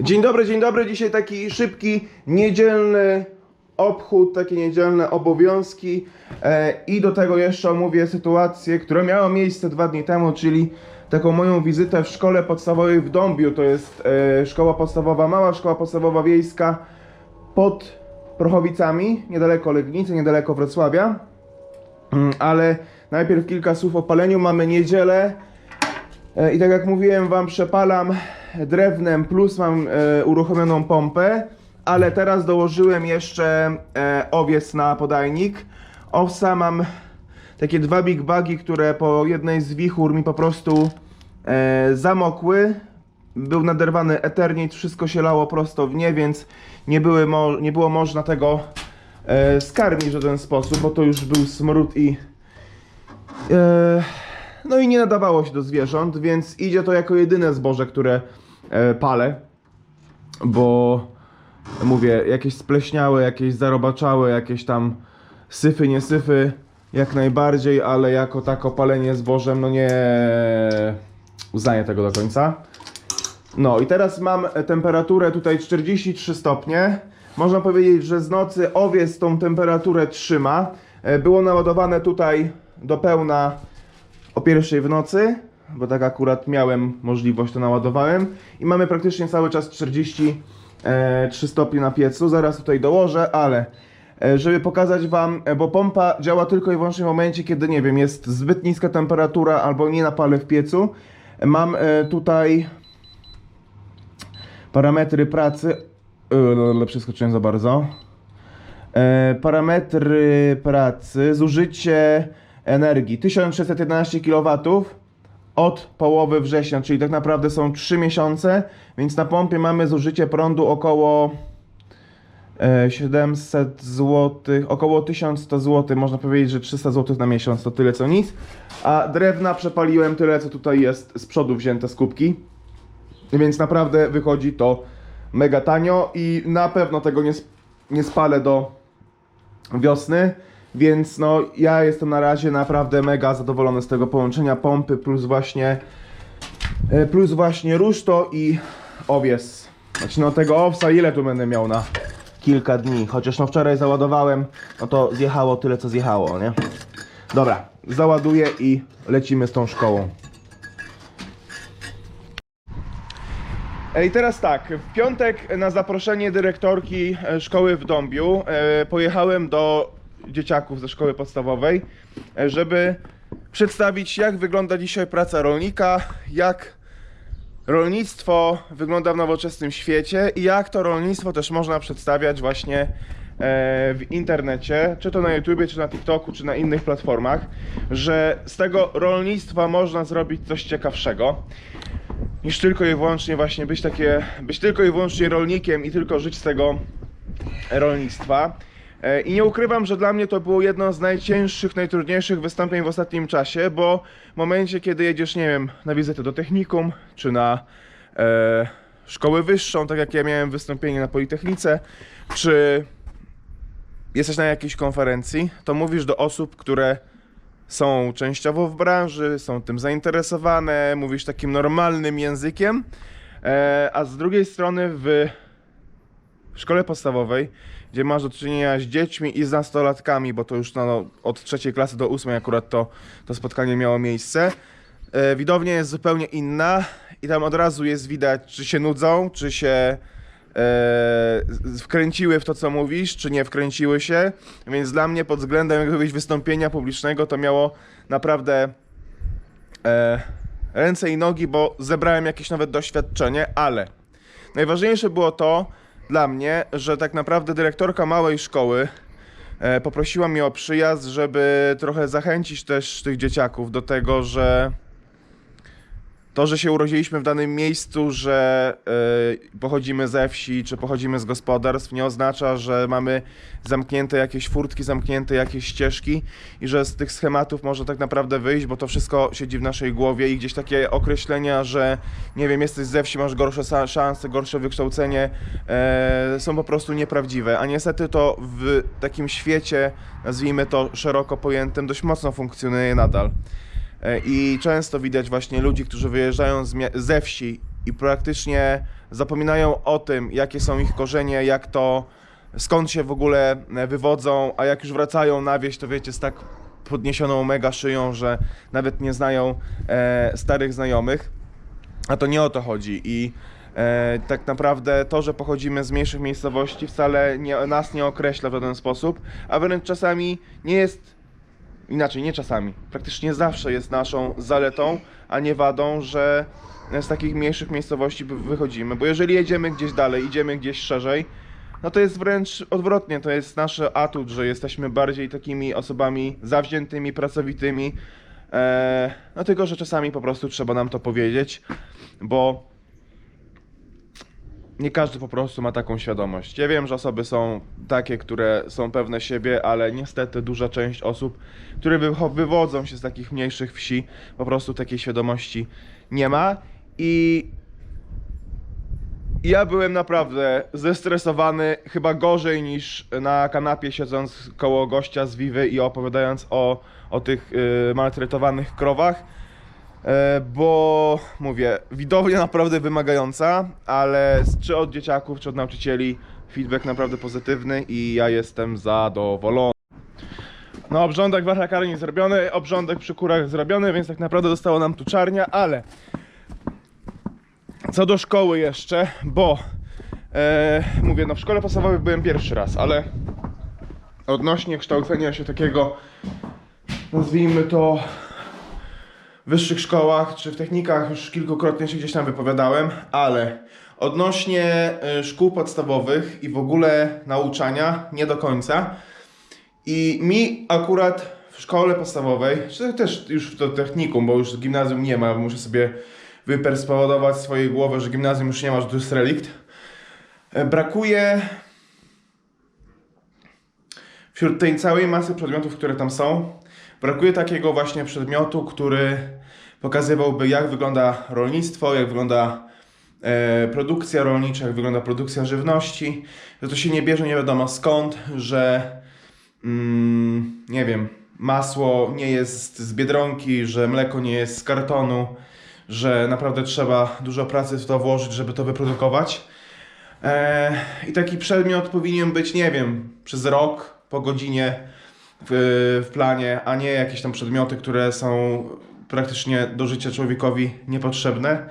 Dzień dobry, dzień dobry. Dzisiaj taki szybki, niedzielny obchód, takie niedzielne obowiązki e, i do tego jeszcze omówię sytuację, która miała miejsce dwa dni temu, czyli taką moją wizytę w szkole podstawowej w Dąbiu. To jest e, szkoła podstawowa, mała szkoła podstawowa wiejska pod Prochowicami, niedaleko Legnicy, niedaleko Wrocławia. Mm, Ale najpierw kilka słów o paleniu. Mamy niedzielę. E, I tak jak mówiłem wam, przepalam drewnem plus mam e, uruchomioną pompę, ale teraz dołożyłem jeszcze e, owiec na podajnik. Owsa mam takie dwa big bagi, które po jednej z wichur mi po prostu e, zamokły. Był naderwany eternit, wszystko się lało prosto w nie, więc nie, były nie było można tego e, skarmić w żaden sposób, bo to już był smród i E, no i nie nadawało się do zwierząt, więc idzie to jako jedyne zboże, które palę, bo mówię, jakieś spleśniałe, jakieś zarobaczałe, jakieś tam syfy, nie syfy, jak najbardziej, ale jako tako palenie zbożem, no nie uznaję tego do końca. No i teraz mam e, temperaturę tutaj 43 stopnie. Można powiedzieć, że z nocy owiec tą temperaturę trzyma. E, Było naładowane tutaj do pełna o pierwszej w nocy, bo tak akurat miałem możliwość, to naładowałem. I mamy praktycznie cały czas 43 stopnie na piecu. Zaraz tutaj dołożę, ale e, żeby pokazać Wam, e, bo pompa działa tylko i wyłącznie w momencie, kiedy nie wiem, jest zbyt niska temperatura albo nie napalę w piecu. E, Mam e, tutaj parametry pracy. Yy, przeskoczyłem za bardzo. E, parametry pracy, zużycie energii 1611 kW od połowy września, czyli tak naprawdę są 3 miesiące, więc na pompie mamy zużycie prądu około e, 700 zł, około 1100 zł, można powiedzieć, że 300 zł na miesiąc to tyle co nic, a drewna przepaliłem tyle co tutaj jest z przodu wzięte z kubki. Więc naprawdę wychodzi to mega tanio i na pewno tego nie, nie spalę do wiosny. Więc no ja jestem na razie naprawdę mega zadowolony z tego połączenia pompy plus właśnie e, plus właśnie ruszto i owies. Znaczy no tego owsa ile tu będę miał na kilka dni. Chociaż no wczoraj załadowałem, no to zjechało tyle co zjechało, nie? Dobra, załaduję i lecimy z tą szkołą. I teraz tak, w piątek na zaproszenie dyrektorki e, szkoły w Dąbiu e, pojechałem do dzieciaków ze szkoły podstawowej, e, żeby przedstawić jak wygląda dzisiaj praca rolnika, jak rolnictwo wygląda w nowoczesnym świecie i jak to rolnictwo też można przedstawiać właśnie e, w internecie, czy to na YouTubie, czy na TikToku, czy na innych platformach, że z tego rolnictwa można zrobić coś ciekawszego niż tylko i wyłącznie właśnie być takie, być tylko i wyłącznie rolnikiem i tylko żyć z tego rolnictwa. E, I nie ukrywam, że dla mnie to było jedno z najcięższych, najtrudniejszych wystąpień w ostatnim czasie, bo w momencie, kiedy jedziesz, nie wiem, na wizytę do technikum, czy na e, szkołę wyższą, tak jak ja miałem wystąpienie na Politechnice, czy jesteś na jakiejś konferencji, to mówisz do osób, które są częściowo w branży, są tym zainteresowane, mówisz takim normalnym językiem, e, a z drugiej strony w szkole podstawowej, gdzie masz do czynienia z dziećmi i z nastolatkami, bo to już no, od trzeciej klasy do ósmej akurat to, to spotkanie miało miejsce, e, widownia jest zupełnie inna i tam od razu jest widać, czy się nudzą, czy się e, wkręciły w to, co mówisz, czy nie wkręciły się. Więc dla mnie pod względem jakiegoś wystąpienia publicznego to miało naprawdę e, ręce i nogi, bo zebrałem jakieś nawet doświadczenie, ale najważniejsze było to dla mnie, że tak naprawdę dyrektorka małej szkoły e, poprosiła mnie o przyjazd, żeby trochę zachęcić też tych dzieciaków do tego, że to, że się urodziliśmy w danym miejscu, że y, pochodzimy ze wsi, czy pochodzimy z gospodarstw, nie oznacza, że mamy zamknięte jakieś furtki, zamknięte jakieś ścieżki i że z tych schematów można tak naprawdę wyjść, bo to wszystko siedzi w naszej głowie i gdzieś takie określenia, że nie wiem, jesteś ze wsi, masz gorsze szanse, gorsze wykształcenie, e, są po prostu nieprawdziwe. A niestety to w takim świecie, nazwijmy to szeroko pojętym, dość mocno funkcjonuje nadal. E, I często widać właśnie ludzi, którzy wyjeżdżają ze wsi i praktycznie zapominają o tym, jakie są ich korzenie, jak to, skąd się w ogóle e, wywodzą, a jak już wracają na wieś, to wiecie, z tak podniesioną mega szyją, że nawet nie znają e, starych znajomych. A to nie o to chodzi i e, tak naprawdę to, że pochodzimy z mniejszych miejscowości wcale nie, nas nie określa w żaden sposób, a wręcz czasami nie jest inaczej, nie czasami, praktycznie zawsze jest naszą zaletą, a nie wadą, że z takich mniejszych miejscowości wy- wychodzimy, bo jeżeli jedziemy gdzieś dalej, idziemy gdzieś szerzej, no to jest wręcz odwrotnie, to jest nasz atut, że jesteśmy bardziej takimi osobami zawziętymi, pracowitymi, e, no tylko, że czasami po prostu trzeba nam to powiedzieć, bo nie każdy po prostu ma taką świadomość. Ja wiem, że osoby są takie, które są pewne siebie, ale niestety duża część osób, które wywodzą się z takich mniejszych wsi, po prostu takiej świadomości nie ma i ja byłem naprawdę zestresowany, chyba gorzej niż na kanapie siedząc koło gościa z Wiwy i opowiadając o, o tych y, maltretowanych krowach. E, bo mówię, widownia naprawdę wymagająca, ale czy od dzieciaków, czy od nauczycieli feedback naprawdę pozytywny i ja jestem zadowolony. No, obrządek w Archakarni zrobiony, obrządek przy kurach zrobiony, więc tak naprawdę została nam tu czarnia, ale co do szkoły jeszcze, bo e, mówię, no w szkole podstawowej byłem pierwszy raz, ale odnośnie kształcenia się takiego, nazwijmy to wyższych szkołach czy w technikach już kilkukrotnie się gdzieś tam wypowiadałem, ale odnośnie y, szkół podstawowych i w ogóle nauczania nie do końca. I mi akurat w szkole podstawowej, czy też już w to technikum, bo już gimnazjum nie ma, muszę sobie wyperswadować swojej głowy, że gimnazjum już nie ma, że to jest relikt. e, Brakuje wśród tej całej masy przedmiotów, które tam są, brakuje takiego właśnie przedmiotu, który pokazywałby, jak wygląda rolnictwo, jak wygląda e, produkcja rolnicza, jak wygląda produkcja żywności. Że to się nie bierze nie wiadomo skąd, że mm, nie wiem, masło nie jest z biedronki, że mleko nie jest z kartonu, że naprawdę trzeba dużo pracy w to włożyć, żeby to wyprodukować. E, I taki przedmiot powinien być, nie wiem, przez rok, po godzinie w, w planie, a nie jakieś tam przedmioty, które są praktycznie do życia człowiekowi niepotrzebne.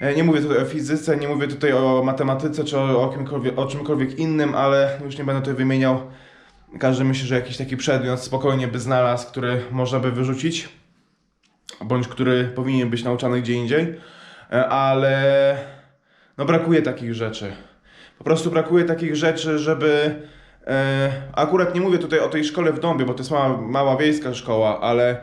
E, Nie mówię tutaj o fizyce, nie mówię tutaj o matematyce czy o, o, czymkolwiek innym, ale już nie będę tutaj wymieniał. Każdy myśli, że jakiś taki przedmiot spokojnie by znalazł, który można by wyrzucić, bądź który powinien być nauczany gdzie indziej, E, ale no brakuje takich rzeczy. Po prostu brakuje takich rzeczy, żeby. E, akurat nie mówię tutaj o tej szkole w Dąbie, bo to jest mała, mała wiejska szkoła, ale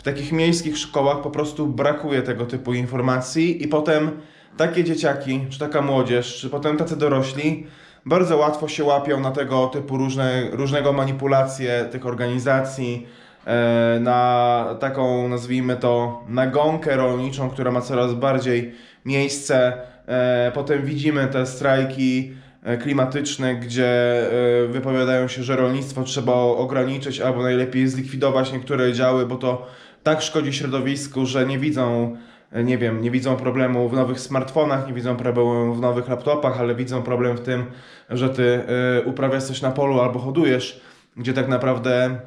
w takich miejskich szkołach po prostu brakuje tego typu informacji i potem takie dzieciaki, czy taka młodzież, czy potem tacy dorośli bardzo łatwo się łapią na tego typu różne, różnego manipulacje tych organizacji, e, na taką, nazwijmy to, nagonkę rolniczą, która ma coraz bardziej miejsce. E, Potem widzimy te strajki e, klimatyczne, gdzie wypowiadają się, że rolnictwo trzeba ograniczyć albo najlepiej zlikwidować niektóre działy, bo to tak szkodzi środowisku, że nie widzą, e, nie wiem, nie widzą problemu w nowych smartfonach, nie widzą problemu w nowych laptopach, ale widzą problem w tym, że ty e, uprawiasz coś na polu albo hodujesz, gdzie tak naprawdę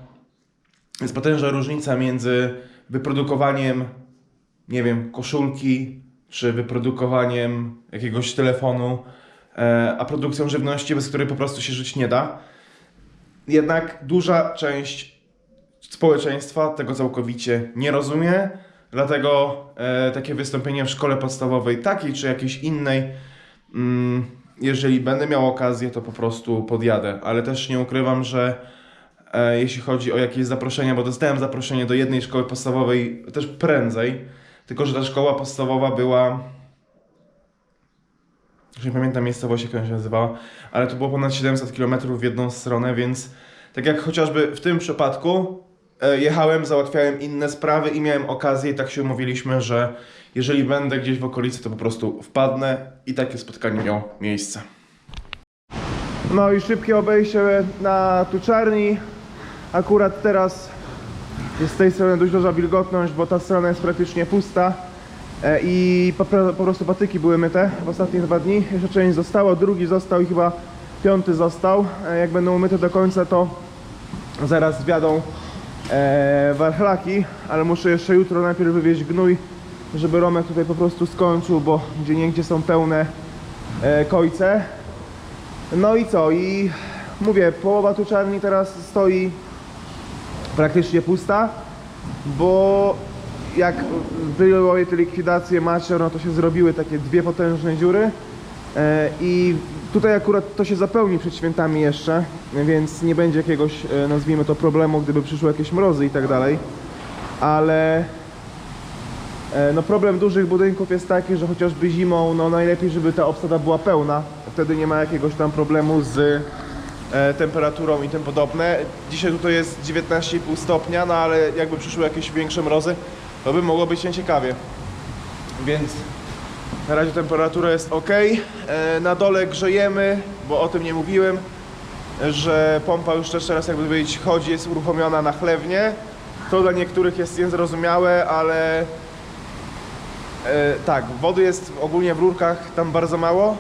jest potężna różnica między wyprodukowaniem, nie wiem, koszulki, czy wyprodukowaniem jakiegoś telefonu, e, a produkcją żywności, bez której po prostu się żyć nie da. Jednak duża część społeczeństwa tego całkowicie nie rozumie, dlatego e, takie wystąpienie w szkole podstawowej, takiej czy jakiejś innej, mm, jeżeli będę miał okazję, to po prostu podjadę, ale też nie ukrywam, że e, jeśli chodzi o jakieś zaproszenia, bo dostałem zaproszenie do jednej szkoły podstawowej też prędzej, tylko że ta szkoła podstawowa była. Już nie pamiętam miejscowości, jak ona się nazywała, ale to było ponad 700 km w jedną stronę, więc tak jak chociażby w tym przypadku jechałem, załatwiałem inne sprawy i miałem okazję i tak się umówiliśmy, że jeżeli będę gdzieś w okolicy, to po prostu wpadnę i takie spotkanie miało miejsce. No i szybkie obejście na tuczarni. Akurat teraz jest z tej strony dość duża wilgotność, bo ta strona jest praktycznie pusta. E, I po prostu patyki były myte w ostatnie dwa dni. Jeszcze część została, drugi został i chyba piąty został. E, Jak będą umyte do końca, to zaraz zwiadą e, warchlaki, ale muszę jeszcze jutro najpierw wywieźć gnój, żeby Romek tutaj po prostu skończył, bo gdzie niegdzie są pełne e, kojce. No i co? I mówię, połowa tuczarni teraz stoi praktycznie pusta, bo jak były te likwidacje macior, no to się zrobiły takie dwie potężne dziury i tutaj akurat to się zapełni przed świętami jeszcze, więc nie będzie jakiegoś, e, nazwijmy to, problemu, gdyby przyszły jakieś mrozy i tak dalej, ale e, no problem dużych budynków jest taki, że chociażby zimą, no najlepiej, żeby ta obsada była pełna, wtedy nie ma jakiegoś tam problemu z e, temperaturą i tym podobne. Dzisiaj tutaj jest 19,5 stopnia, no ale jakby przyszły jakieś większe mrozy, to by mogło być nieciekawie. Więc na razie temperatura jest ok. E, na dole grzejemy, bo o tym nie mówiłem, że pompa już też teraz jakby powiedzieć chodzi, jest uruchomiona na chlewnie. To dla niektórych jest niezrozumiałe, ale e, tak, wody jest ogólnie w rurkach tam bardzo mało.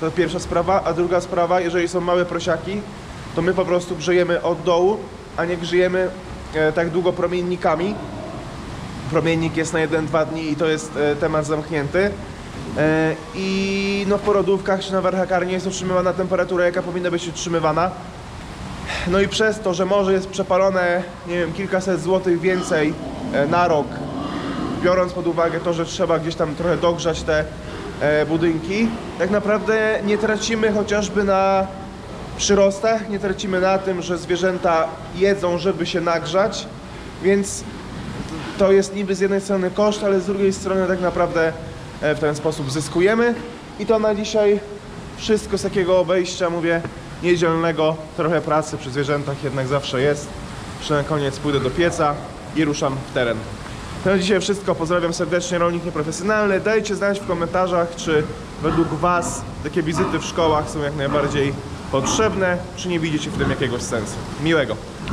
To pierwsza sprawa, a druga sprawa, jeżeli są małe prosiaki, to my po prostu grzejemy od dołu, a nie grzejemy e, tak długo promiennikami. Promiennik jest na 1-2 dni i to jest temat zamknięty. E, I no w porodówkach czy na warchakarni jest utrzymywana temperatura, jaka powinna być utrzymywana. No i przez to, że morze jest przepalone, nie wiem, kilkaset złotych więcej e, na rok, biorąc pod uwagę to, że trzeba gdzieś tam trochę dogrzać te e, budynki, tak naprawdę nie tracimy chociażby na przyrostach, nie tracimy na tym, że zwierzęta jedzą, żeby się nagrzać, więc to jest niby z jednej strony koszt, ale z drugiej strony tak naprawdę w ten sposób zyskujemy. I to na dzisiaj wszystko z takiego obejścia, mówię, niedzielnego. Trochę pracy przy zwierzętach jednak zawsze jest. Jeszcze na koniec pójdę do pieca i ruszam w teren. To na dzisiaj wszystko. Pozdrawiam serdecznie, rolnik nieprofesjonalny. Dajcie znać w komentarzach, czy według Was takie wizyty w szkołach są jak najbardziej potrzebne, czy nie widzicie w tym jakiegoś sensu. Miłego.